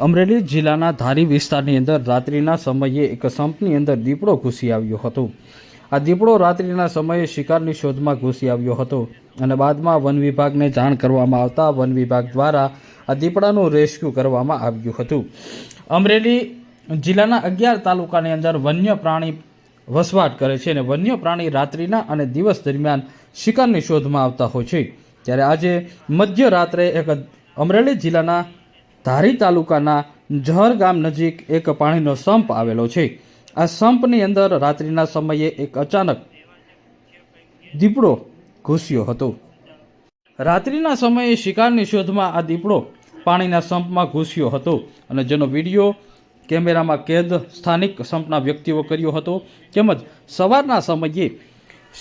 અમરેલી જિલ્લાના ધારી વિસ્તારની અંદર રાત્રિના સમયે એક સંપની અંદર દીપડો ઘૂસી આવ્યો હતો. આ દીપડો રાત્રિના સમયે શિકારની શોધમાં ઘૂસી આવ્યો હતો અને બાદમાં વન વિભાગને જાણ કરવામાં આવતા વન વિભાગ દ્વારા આ દીપડાનું રેસ્ક્યુ કરવામાં આવ્યું હતું. અમરેલી જિલ્લાના અગિયાર તાલુકાની અંદર વન્ય પ્રાણી વસવાટ કરે છે અને વન્ય પ્રાણી રાત્રિના અને દિવસ દરમિયાન શિકારની શોધમાં આવતા હોય છે. ત્યારે આજે મધ્ય રાત્રે એક અમરેલી જિલ્લાના ધારી તાલુકાના જહર ગામ નજીક એક પાણીનો સંપ આવેલો છે. આ સંપની અંદર રાત્રિના સમયે એક અચાનક દીપડો ઘૂસ્યો હતો. રાત્રિના સમયે શિકારની શોધમાં આ દીપડો પાણીના સંપમાં ઘૂસ્યો હતો અને જેનો વીડિયો કેમેરામાં કેદ સ્થાનિક સંપના વ્યક્તિઓ કર્યો હતો. તેમજ સવારના સમયે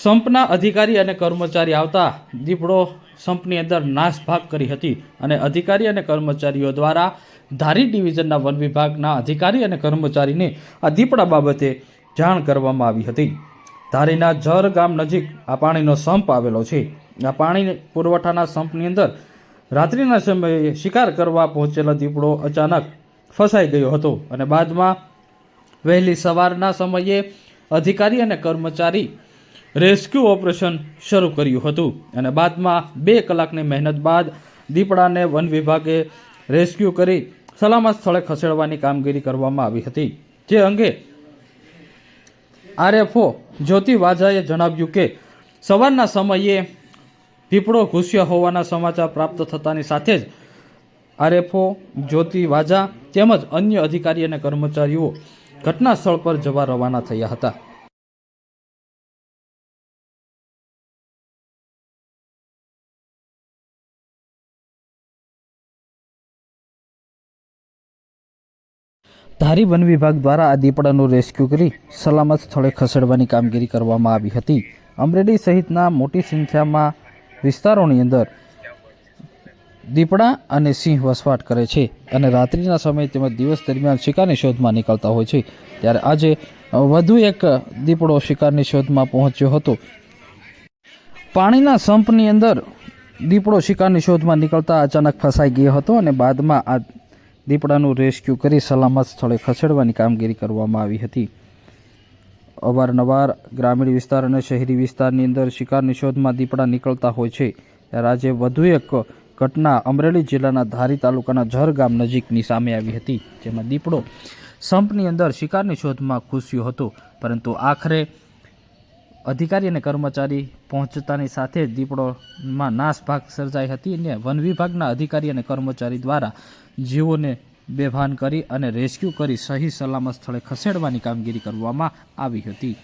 સંપના અધિકારી અને કર્મચારી આવતા દીપડો સંપની અંદર નાસભાગ કરી હતી અને અધિકારી અને કર્મચારીઓ દ્વારા ધારી ડિવિઝનના વન વિભાગના અધિકારી અને કર્મચારીને આ દીપડા બાબતે જાણ કરવામાં આવી હતી. ધારીના જર ગામ નજીક આ પાણીનો સંપ આવેલો છે. આ પાણી પુરવઠાના સંપની અંદર રાત્રિના સમયે શિકાર કરવા પહોંચેલો દીપડો અચાનક ફસાઈ ગયો હતો અને બાદમાં વહેલી સવારના સમયે અધિકારી અને કર્મચારી રેસ્ક્યુ ઓપરેશન શરૂ કર્યું હતું અને બાદમાં બે કલાકની મહેનત બાદ દીપડાને વન વિભાગે રેસ્ક્યુ કરી સલામત સ્થળે ખસેડવાની કામગીરી કરવામાં આવી હતી. જે અંગે આરએફઓ જ્યોતિ વાઝાએ જણાવ્યું કે, સવારના સમયે દીપડો ઘૂસ્યો હોવાના સમાચાર પ્રાપ્ત થતાની સાથે જ આરએફઓ જ્યોતિ વાઝા તેમજ અન્ય અધિકારી અને કર્મચારીઓ ઘટના સ્થળ પર જવા રવાના થયા હતા. ધારી વન વિભાગ દ્વારા આ દીપડાનું રેસ્ક્યુ કરી સલામત સ્થળે ખસેડવાની કામગીરી કરવામાં આવી હતી. અમરેલી સહિતના મોટી સંખ્યામાં વિસ્તારોની અંદર દીપડા અને સિંહ વસવાટ કરે છે અને રાત્રિના સમયે તેમજ દિવસ દરમિયાન શિકારની શોધમાં નીકળતા હોય છે. ત્યારે આજે વધુ એક દીપડો શિકારની શોધમાં પહોંચ્યો હતો. પાણીના સંપની અંદર દીપડો શિકારની શોધમાં નીકળતા અચાનક ફસાઈ ગયો હતો અને બાદમાં આ દીપડાનું રેસ્ક્યુ કરી સલામત સ્થળે ખસેડવાની કામગીરી કરવામાં આવી હતી. અવારનવાર ગ્રામીણ વિસ્તાર અને શહેરી વિસ્તારની અંદર શિકારની શોધમાં દીપડા નીકળતા હોય છે. ત્યારે આજે વધુ એક ઘટના અમરેલી જિલ્લાના ધારી તાલુકાના ઝર ગામ નજીકની સામે આવી હતી, જેમાં દીપડો સંપની અંદર શિકારની શોધમાં ઘૂસ્યો હતો. પરંતુ આખરે અધિકારી અને કર્મચારી પહોંચતાની સાથે જ દીપડોમાં નાસભાગ સર્જાઈ હતી અને વન વિભાગના અધિકારી અને કર્મચારી દ્વારા જીવોને બેભાન કરી અને રેસ્ક્યુ કરી સહી સલામત સ્થળે ખસેડવાની કામગીરી કરવામાં આવી હતી.